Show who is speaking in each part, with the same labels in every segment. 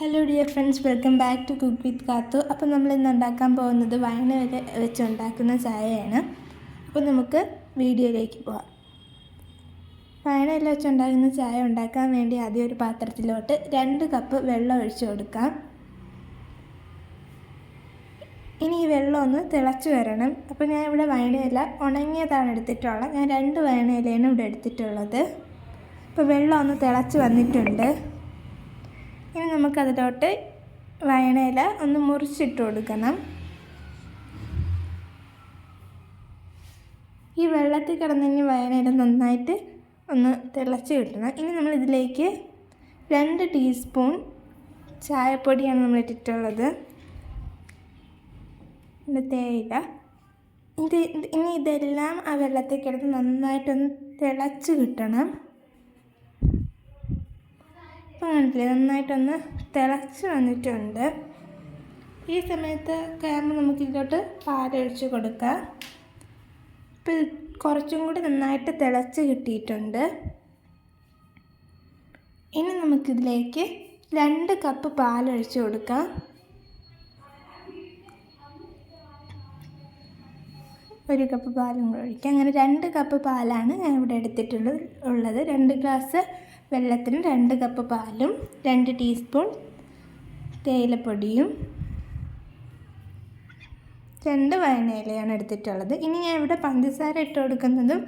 Speaker 1: Hello dear friends welcome back to cook with Kathu അപ്പോൾ നമ്മൾ ഇന്ന് ഉണ്ടാക്കാൻ പോകുന്നത് വയന വരെ വെച്ച് ഉണ്ടാക്കുന്ന ചായയാണ്. അപ്പോൾ നമുക്ക് വീഡിയോയിലേക്ക് പോവാം. വയനയിൽ വെച്ച് ഉണ്ടാക്കുന്ന ചായ ഉണ്ടാക്കാൻ വേണ്ടി ആദ്യം ഒരു പാത്രത്തിലോട്ട് രണ്ട് കപ്പ് വെള്ളം ഒഴിച്ചു കൊടുക്കാം. ഇനി ഈ വെള്ളം ഒന്ന് തിളച്ചു വരണം. അപ്പോൾ ഞാൻ ഇവിടെ വയനയില ഉണങ്ങിയതാണ് എടുത്തിട്ടുള്ളത്. ഞാൻ രണ്ട് വയനയിലയാണ് ഇവിടെ എടുത്തിട്ടുള്ളത്. അപ്പോൾ വെള്ളം ഒന്ന് തിളച്ച് വന്നിട്ടുണ്ട്. ഇനി നമുക്കതിലോട്ട് വയണയില ഒന്ന് മുറിച്ചിട്ട് കൊടുക്കണം ഈ വെള്ളത്തിൽ കിടന്നിനി വയണയില നന്നായിട്ട് ഒന്ന് തിളച്ച് കിട്ടണം. ഇനി നമ്മൾ ഇതിലേക്ക് രണ്ട് ടീസ്പൂൺ ചായപ്പൊടിയാണ് നമ്മൾ ഇട്ടിട്ടുള്ളത് തേയില. ഇത് ഇനി ഇതെല്ലാം ആ വെള്ളത്തിൽ കിടന്ന് നന്നായിട്ടൊന്ന് തിളച്ച് കിട്ടണം. ഇപ്പം നന്നായിട്ടൊന്ന് തിളച്ച് വന്നിട്ടുണ്ട്. ഈ സമയത്ത് കയറുമ്പോൾ നമുക്ക് ഇതിലോട്ട് പാലൊഴിച്ച് കൊടുക്കാം. ഇപ്പം കുറച്ചും കൂടി നന്നായിട്ട് തിളച്ച് കിട്ടിയിട്ടുണ്ട്. ഇനി നമുക്കിതിലേക്ക് രണ്ട് കപ്പ് പാലൊഴിച്ച് കൊടുക്കാം. ഒരു കപ്പ് പാലും കൂടെ ഒഴിക്കാം. അങ്ങനെ രണ്ട് കപ്പ് പാലാണ് ഞാൻ ഇവിടെ എടുത്തിട്ടുള്ളത് ഉള്ളത്. രണ്ട് ഗ്ലാസ് വെള്ളത്തിന് രണ്ട് കപ്പ് പാലും രണ്ട് ടീസ്പൂൺ തേയിലപ്പൊടിയും രണ്ട് വയനയിലയാണ് എടുത്തിട്ടുള്ളത്. ഇനി ഞാൻ ഇവിടെ പഞ്ചസാര ഇട്ട് കൊടുക്കുന്നതും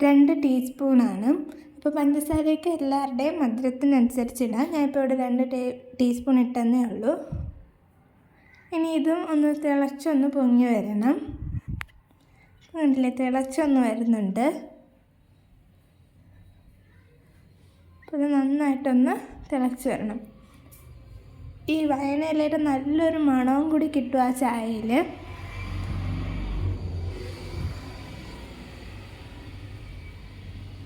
Speaker 1: രണ്ട് ടീസ്പൂണാണ് അപ്പോൾ പഞ്ചസാരയ്ക്ക് എല്ലാവരുടെയും മധുരത്തിനനുസരിച്ച് ഇടാം. ഞാനിപ്പോൾ ഇവിടെ രണ്ട് ടേ ടീസ്പൂൺ ഇട്ടെന്നേ ഉള്ളൂ. ഇനി ഇതും ഒന്ന് തിളച്ചൊന്ന് പൊങ്ങി വരണം. കണ്ടില്ലേ? തിളച്ചൊന്ന് വരുന്നുണ്ട്. അപ്പോൾ ഇത് നന്നായിട്ടൊന്ന് തിളച്ച് വരണം. ഈ വയനയിലയുടെ നല്ലൊരു മണവും കൂടി കിട്ടും ആ ചായയിൽ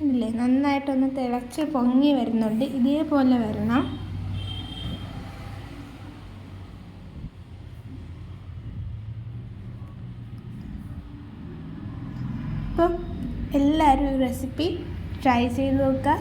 Speaker 1: ഇല്ലേ നന്നായിട്ടൊന്ന് തിളച്ച് പൊങ്ങി വരുന്നുണ്ട്. ഇതേപോലെ വരണം. അപ്പം എല്ലാവരും ഈ റെസിപ്പി ട്രൈ ചെയ്ത് നോക്കുക.